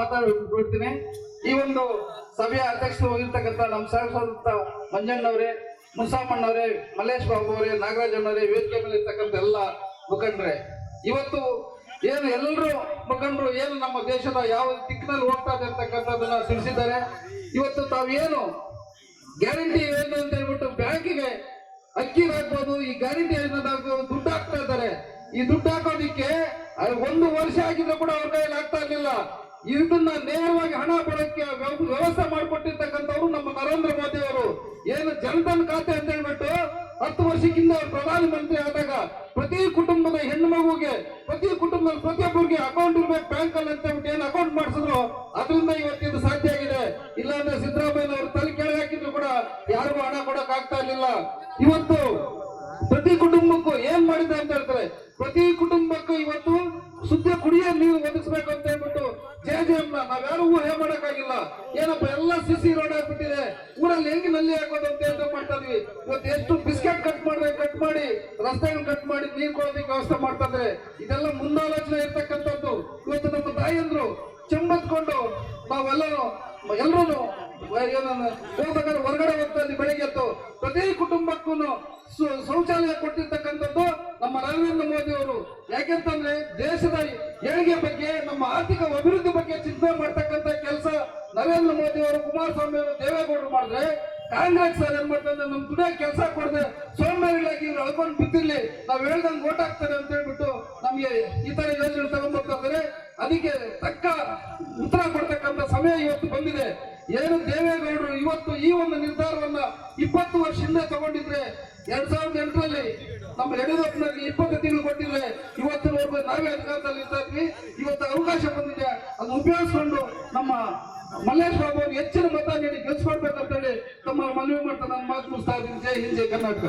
ಮಾತಾಡ್ಬಿಡ್ತೀನಿ ಈ ಒಂದು ಸಭೆಯ ಅಧ್ಯಕ್ಷರು ಹೋಗಿರ್ತಕ್ಕಂಥ ನಮ್ಮ ಸಹಸಂತ ಮಂಜಣ್ಣವರೇ, ಮುಸಾಮಣ್ಣವರೇ, ಮಲ್ಲೇಶ್ ಬಾಬು ಅವರೇ ನಾಗರಾಜಣ್ಣವರೇ ವೇದಿಕೆ ಮೇಲೆ ಇರ್ತಕ್ಕಂಥ ಎಲ್ಲ ಮುಖಂಡ್ರೆ. ಇವತ್ತು ಏನು ಎಲ್ಲರೂ ಮುಖಂಡರು ಏನು ನಮ್ಮ ದೇಶದ ಯಾವ ದಿಕ್ಕಿನಲ್ಲಿ ಹೋಗ್ತಾ ಇದೆ ಅಂತಕ್ಕಂಥದ್ದನ್ನ ತಿಳಿಸಿದ್ದಾರೆ. ಇವತ್ತು ತಾವೇನು ಗ್ಯಾರಂಟಿ ಏನು ಅಂತ ಹೇಳ್ಬಿಟ್ಟು ಬ್ಯಾಂಕಿಗೆ ಅಕ್ಕಿ ಹಾಕ್ಬೋದು, ಈ ಗ್ಯಾರಂಟಿ ಏನಾದ್ರು ದುಡ್ಡು ಹಾಕ್ತಾ ಇದ್ದಾರೆ. ಈ ದುಡ್ಡು ಹಾಕೋದಿಕ್ಕೆ ಒಂದು ವರ್ಷ ಆಗಿದ್ರು ಕೂಡ ಅವ್ರ ಕೈಯಲ್ಲಿ ಆಗ್ತಾ ಇರ್ಲಿಲ್ಲ. ಇದನ್ನ ನೇರವಾಗಿ ಹಣ ಬಳಕೆ ವ್ಯವ- ವ್ಯವಸ್ಥೆ ಮಾಡಿಕೊಟ್ಟಿರ್ತಕ್ಕಂಥವ್ರು ನಮ್ಮ ನರೇಂದ್ರ ಮೋದಿ ಅವರು. ಏನು ಜನಧನ್ ಖಾತೆ ಅಂತ ಹೇಳ್ಬಿಟ್ಟು ಹತ್ತು ವರ್ಷಕ್ಕಿಂತ ಪ್ರಧಾನಮಂತ್ರಿ ಪ್ರಧಾನ ಮಂತ್ರಿ ಆದಾಗ ಪ್ರತಿ ಕುಟುಂಬದ ಹೆಣ್ಣು ಮಗುಗೆ ಪ್ರತಿ ಕುಟುಂಬದ ಪ್ರತಿಯೊಬ್ಬರಿಗೆ ಅಕೌಂಟ್ ಇರ್ಬೇಕು ಬ್ಯಾಂಕ್ ಅಲ್ಲಿ ಅಂತ ಹೇಳ್ಬಿಟ್ಟು ಏನು ಅಕೌಂಟ್ ಮಾಡಿಸಿದ್ರು? ಅದರಿಂದ ಇವತ್ತಿದು ಸಾಧ್ಯ ಆಗಿದೆ. ಇಲ್ಲಾಂದ್ರೆ ಸಿದ್ದರಾಮಯ್ಯ ಅವರು ತಲೆ ಕೆಳಗೆ ಹಾಕಿದ್ರು ಕೂಡ ಯಾರಿಗೂ ಹಣ ಕೊಡಕ್ ಆಗ್ತಾ ಇರ್ಲಿಲ್ಲ. ಇವತ್ತು ಪ್ರತಿ ಕುಟುಂಬಕ್ಕೂ ಏನ್ ಮಾಡಿದೆ ಅಂತ ಹೇಳ್ತಾರೆ? ಪ್ರತಿ ಕುಟುಂಬಕ್ಕೂ ಎಂ ನಾವ್ಯಾರು ಊಹೆ ಮಾಡಕ್ಕಾಗಿಲ್ಲ? ಏನಪ್ಪ, ಎಲ್ಲ ಸಿಸಿ ರೋಡ್ ಆಗ್ಬಿಟ್ಟಿದೆ. ಊರಲ್ಲಿ ಹೆಂಗ್ನಲ್ಲಿ ಹಾಕೋದು ಅಂತ ಮಾಡ್ತಾ ಇದ್ವಿ. ಇವತ್ತು ಎಷ್ಟು ಬಿಸ್ಕೆಟ್ ಕಟ್ ಮಾಡಿದ್ರೆ ಕಟ್ ಮಾಡಿ ರಸ್ತೆಗಳನ್ನ ಕಟ್ ಮಾಡಿ, ನೀರ್ ಕೊಡೋದಕ್ಕೆ ವ್ಯವಸ್ಥೆ ಮಾಡ್ತಾ ಇದ್ರೆ ಇದೆಲ್ಲ ಮುಂದಾಲೋಚನೆ ಇರ್ತಕ್ಕಂಥದ್ದು. ಇವತ್ತು ನಮ್ಮ ತಾಯಿಯಂದ್ರು ಚೆಂಬತ್ಕೊಂಡು ನಾವೆಲ್ಲರೂ, ಎಲ್ಲರೂ ಹೋಗ್ಬೇಕಾದ್ರೆ ಹೊರಗಡೆ ಹೋಗ್ತಾ ಇದ್ವಿ ಬೆಳಿಗ್ಗೆ ಎದ್ದು ಪ್ರತಿ ಕುಟುಂಬಕ್ಕೂ ಶೌಚಾಲಯ ಕೊಟ್ಟಿರ್ತಕ್ಕಂಥದ್ದು ನಮ್ಮ ನರೇಂದ್ರ ಮೋದಿ ಅವರು. ಯಾಕೆಂತಂದ್ರೆ ದೇಶದ ಏಳಿಗೆ ಬಗ್ಗೆ, ನಮ್ಮ ಆರ್ಥಿಕ ಅಭಿವೃದ್ಧಿ ಬಗ್ಗೆ ಚಿಂತನೆ ಮಾಡ್ತಕ್ಕಂಥ ಕೆಲಸ ನರೇಂದ್ರ ಮೋದಿ ಅವರು, ಕುಮಾರಸ್ವಾಮಿ ಅವರು ದೇವೇಗೌಡರು ಮಾಡಿದ್ರೆ, ಕಾಂಗ್ರೆಸ್ ಸರ್ ಏನ್ ಮಾಡ್ತಾರೆ ನಮ್ ದುಡಿಯೋ ಕೆಲಸ ಕೊಡದೆ ಸೋಮಾರಿಗಳಾಗಿ ಇವ್ರು ಅಳ್ಕೊಂಡು ಬಿದ್ದಿರ್ಲಿ, ನಾವ್ ಹೇಳ್ದಂಗೆ ಓಟ್ ಹಾಕ್ತಾರೆ ಅಂತ ಹೇಳ್ಬಿಟ್ಟು ನಮ್ಗೆ ಈ ತರ ಯೋಜನೆ ತಗೊಂಡ್ಬರ್ತಾ ಅದಕ್ಕೆ ತಕ್ಕ ಉತ್ತರ ಕೊಡ್ತಕ್ಕಂಥ ಸಮಯ ಇವತ್ತು ಬಂದಿದೆ. ಏನು ದೇವೇಗೌಡರು ಇವತ್ತು ಈ ಒಂದು ನಿರ್ಧಾರವನ್ನ ಇಪ್ಪತ್ತು ವರ್ಷ ಹಿಂದೆ ತಗೊಂಡಿದ್ರೆ ಎರಡ್ ಸಾವಿರದ ಎಂಟರಲ್ಲಿ ನಮ್ಮ ಯಡಿಯೂರಪ್ಪನಲ್ಲಿ ಇಪ್ಪತ್ತು ತಿಂಗಳು ಕೊಟ್ಟಿದ್ರೆ ಇವತ್ತು ಇವತ್ತಿನವರೆಗೂ ನಾವೇ ಅಧಿಕಾರದಲ್ಲಿ ಇರ್ತಾ ಇವತ್ತು ಅವಕಾಶ ಬಂದಿದೆ. ಅದನ್ನ ಉಪಯೋಗಿಸ್ಕೊಂಡು ನಮ್ಮ ಮಲ್ಲೇಶ್ ಬಾಬು ಅವರು ಹೆಚ್ಚಿನ ಮತ ನೀಡಿ ಗೆಲ್ಸ್ಕೊಡ್ಬೇಕಂತ ಹೇಳಿ ತಮ್ಮ ಮನವಿ ಮಾಡ್ತಾ ನಾನು ಮಾತು ಮುಗಿಸ್ತಾ ಇದ್ದೀನಿ. ಜೈ ಹಿಂದ್ ಕರ್ನಾಟಕ.